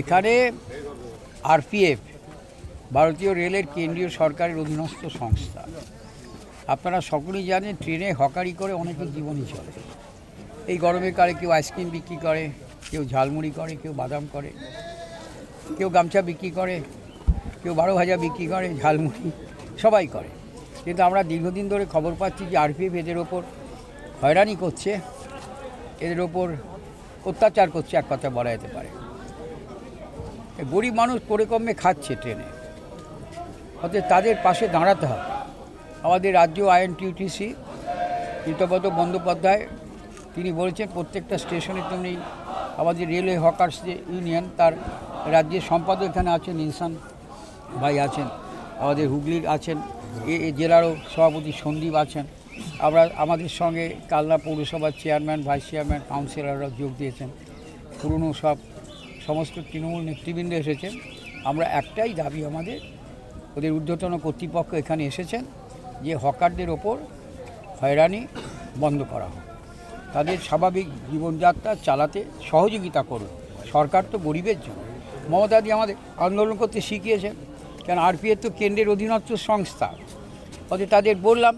এখানে আরপিএফ, ভারতীয় রেলের কেন্দ্রীয় সরকারের অধীনস্থ সংস্থা। আপনারা সকলেই জানেন, ট্রেনে হকারি করে অনেকের জীবনই চলে। এই গরমের কালে কেউ আইসক্রিম বিক্রি করে, কেউ ঝালমুড়ি করে, কেউ বাদাম করে, কেউ গামছা বিক্রি করে, কেউ বারো ভাজা বিক্রি করে, ঝালমুড়ি, সবাই করে। কিন্তু আমরা দীর্ঘদিন ধরে খবর পাচ্ছি যে আরপিএফ এদের ওপর হয়রানি করছে, এদের ওপর অত্যাচার করছে এক কথা বলা যেতে পারে। গরিব মানুষ করে কমে খাচ্ছে ট্রেনে। অতএব তাদের পাশে দাঁড়াতে হবে। আমাদের রাজ্য আইএনটিউটিসি ঋতপদ বন্দ্যোপাধ্যায়, তিনি বলেছেন, প্রত্যেকটা স্টেশনে তেমনি আমাদের রেলওয়ে হকার্স যে ইউনিয়ন, তার রাজ্যের সম্পাদক এখানে আছেন, ইনসান ভাই আছেন, আমাদের হুগলির আছেন এ জেলারও সভাপতি সন্দীপ আছেন। আমরা, আমাদের সঙ্গে কালনা পৌরসভার চেয়ারম্যান, ভাইস চেয়ারম্যান, কাউন্সিলররা যোগ দিয়েছেন। পুরনো সব সমস্ত তৃণমূল নেতৃবৃন্দ এসেছেন আমরা একটাই দাবি আমাদের, ওদের ঊর্ধ্বতন কর্তৃপক্ষ এখানে এসেছেন যে হকারদের ওপর হয়রানি বন্ধ করা হোক। তাদের স্বাভাবিক জীবনযাত্রা চালাতে সহযোগিতা করুন। সরকার তো গরিবের জন্য। মমতাদি আমাদের আন্দোলন করতে শিখিয়েছেন, কেন আরপিএফ তো কেন্দ্রের অধীনস্থ সংস্থা। অতএব তাদের বললাম,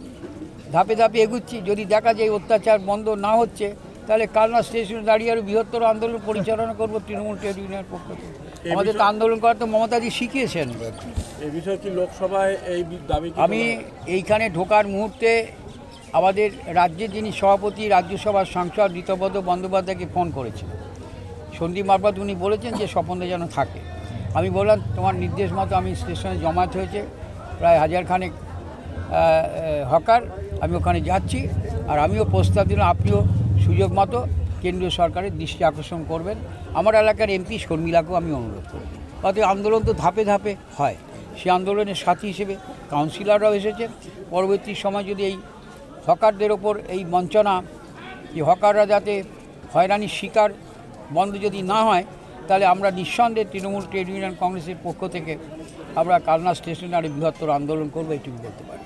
ধাপে ধাপে এগুচ্ছি, যদি দেখা যায় অত্যাচার বন্ধ না হচ্ছে তাহলে কালনা স্টেশনে দাঁড়িয়ে আরও বৃহত্তর আন্দোলন পরিচালনা করব তৃণমূল ট্রেড ইউনিয়নের পক্ষ থেকে। আমাদের তো আন্দোলন করা তো মমতাদি শিখিয়েছেন। এই বিষয়ে কি লোকসভায় এই দাবি আমি এইখানে ঢোকার মুহূর্তে আমাদের রাজ্যের যিনি সভাপতি রাজ্যসভার সাংসদ ঋতপদ বন্দ্যোপাধ্যায়কে ফোন করেছি। সন্দীপ মারফত উনি বলেছেন যে স্বপনদা যেন থাকে। আমি বললাম তোমার নির্দেশ মতো আমি স্টেশনে জমায়েত হয়েছে প্রায় হাজার খানেক আহ, আহ, হকার আমি ওখানে যাচ্ছি আর আমিও প্রস্তাব দিলাম আপনিও সুযোগ মতো কেন্দ্রীয় সরকারের দৃষ্টি আকর্ষণ করবেন। আমার এলাকার এমপি শর্মিলাকেও আমি অনুরোধ করব। অতএব আন্দোলন তো ধাপে ধাপে হয়। সেই আন্দোলনের সাথী হিসেবে কাউন্সিলররাও এসেছে পরবর্তী সময় যদি এই হকারদের ওপর এই বঞ্চনা, যে হকাররা যাতে হয়রানির শিকার বন্ধ যদি না হয়, তাহলে আমরা নিঃসন্দেহে তৃণমূল ট্রেড ইউনিয়ন কংগ্রেসের পক্ষ থেকে আমরা কালনা স্টেশনে আরও বৃহত্তর আন্দোলন করব, এটুকু বলতে পারি।